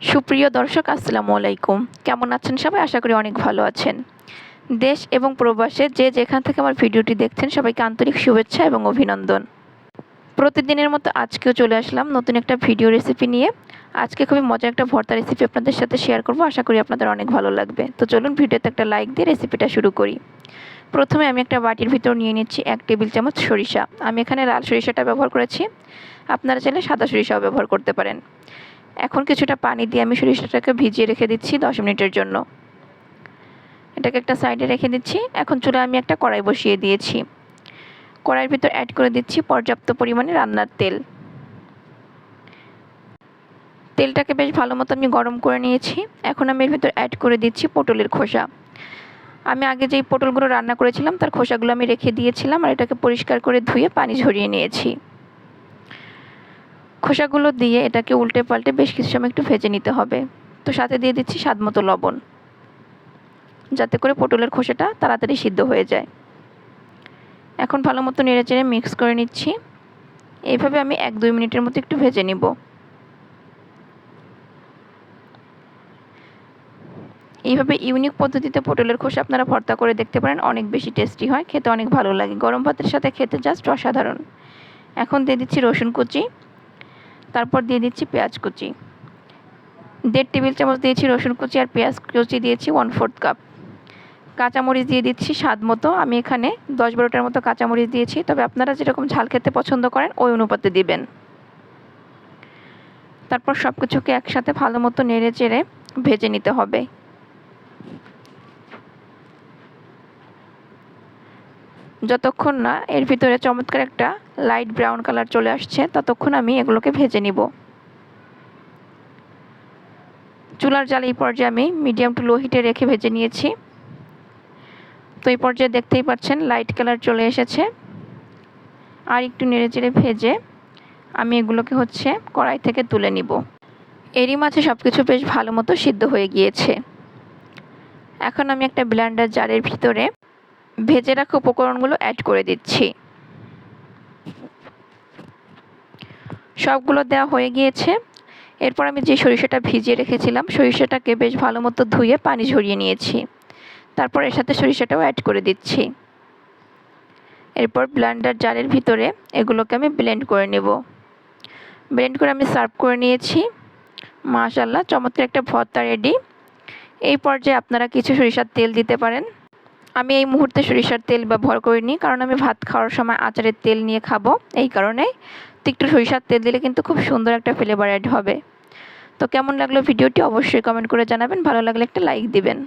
সুপ্রিয় দর্শক, আসসালামু আলাইকুম। কেমন আছেন সবাই? আশা করি অনেক ভালো আছেন। দেশ এবং প্রবাসে যে যেখান থেকে আমার ভিডিওটি দেখছেন, সবাইকে আন্তরিক শুভেচ্ছা এবং অভিনন্দন। প্রতিদিনের মতো আজকেও চলে আসলাম নতুন একটা ভিডিও রেসিপি নিয়ে। আজকে খুবই মজার একটা ভর্তা রেসিপি আপনাদের সাথে শেয়ার করব। আশা করি আপনাদের অনেক ভালো লাগবে। তো চলুন ভিডিওতে একটা লাইক দিয়ে রেসিপিটা শুরু করি। প্রথমে আমি একটা বাটির ভিতর নিয়ে নিচ্ছি এক টেবিল চামচ সরিষা। আমি এখানে লাল সরিষাটা ব্যবহার করেছি। আপনারা চাইলে সাদা সরিষাও ব্যবহার করতে পারেন। এখন কিছুটা পানি দিয়ে আমি সরিষাটাকে ভিজিয়ে রেখে দিচ্ছি দশ মিনিটের জন্য। এটাকে একটা সাইডে রেখে দিচ্ছি। এখন চুলে আমি একটা কড়াই বসিয়ে দিয়েছি। কড়াইয়ের ভিতর অ্যাড করে দিচ্ছি পর্যাপ্ত পরিমাণে রান্নার তেল। তেলটাকে বেশ ভালো মতো আমি গরম করে নিয়েছি। এখন আমি এর ভিতর অ্যাড করে দিচ্ছি পটলের খোসা। আমি আগে যেই পটলগুলো রান্না করেছিলাম, তার খোসাগুলো আমি রেখে দিয়েছিলাম আর এটাকে পরিষ্কার করে ধুয়ে পানি ঝরিয়ে নিয়েছি। খোসাগুলো দিয়ে এটাকে উল্টে পাল্টে বেশ কিছু সময় একটু ভেজে নিতে হবে। তো সাথে দিয়ে দিচ্ছি স্বাদ মতো লবণ। যাতে করে পটলের খোসাটা তাড়াতাড়ি সিদ্ধ হয়ে যায়। এখন ভালো মতো নেড়ে চেড়ে মিক্স করে নিচ্ছি। এইভাবে আমি এক দুই মিনিটের মতো একটু ভেজে নিব। এইভাবে ইউনিক পদ্ধতিতে পটলের খোসা আপনারা ভর্তা করে দেখতে পারেন, অনেক বেশি টেস্টি হয়, খেতে অনেক ভালো লাগে। গরম ভাতের সাথে খেতে জাস্ট অসাধারণ। এখন দিয়ে দিচ্ছি রসুন কুচি। তারপর দিয়ে দিচ্ছি পেঁয়াজ কুচি। দেড় টেবিল চামচ দিয়েছি রসুন কুচি আর পেঁয়াজ কুচি দিয়েছি ওয়ান ফোর্থ কাপ কাঁচামরিচ দিয়ে দিচ্ছি স্বাদ মতো। আমি এখানে দশ বারোটার মতো কাঁচামরিচ দিয়েছি। তবে আপনারা যেরকম ঝাল খেতে পছন্দ করেন, ওই অনুপাতে দিবেন। তারপর সব কিছুকে একসাথে ভালো মতো নেড়ে চেড়ে ভেজে নিতে হবে। যতক্ষণ না এর ভিতরে চমৎকার একটা লাইট ব্রাউন কালার চলে আসছে, ততক্ষণ আমি এগুলোকে ভেজে নিব। চুলার জাল এই পর্যায়ে আমি মিডিয়াম টু লো হিটে রেখে ভেজে নিয়েছি। তো এই পর্যায়ে দেখতেই পাচ্ছেন লাইট কালার চলে এসেছে। আর একটু নেড়ে চেড়ে ভেজে আমি এগুলোকে হচ্ছে কড়াই থেকে তুলে নিব। এরই মাঝে সব কিছু বেশ ভালো মতো সিদ্ধ হয়ে গিয়েছে। এখন আমি একটা ব্লেন্ডার জারের ভিতরে ভেজে রাখা উপকরণগুলো অ্যাড করে দিচ্ছি। সবগুলো দেওয়া হয়ে গিয়েছে। এরপর আমি যে সরিষাটা ভিজিয়ে রেখেছিলাম, সরিষাটাকে বেশ ভালো মতো ধুয়ে পানি ঝরিয়ে নিয়েছি। তারপর এর সাথে সরিষাটাও অ্যাড করে দিচ্ছি। এরপর ব্লেন্ডার জারের ভিতরে এগুলোকে আমি ব্লেন্ড করে নেব। ব্লেন্ড করে আমি সার্ভ করে নিয়েছি। মাশাল্লাহ চমৎকার একটা ভর্তা রেডি এই পর্যায়ে আপনারা কিছু সরিষার তেল দিতে পারেন। আমি এই মুহূর্তে সরিষার তেল ব্যবহার করিনি, কারণ আমি ভাত খাওয়ার সময় আচারের তেল নিয়ে খাব। এই কারণে তো একটু সরিষার তেল দিলে কিন্তু খুব সুন্দর একটা ফ্লেভার অ্যাড হবে। তো কেমন লাগল ভিডিওটি অবশ্যই কমেন্ট করে জানাবেন, ভালো লাগলে একটা লাইক দিবেন।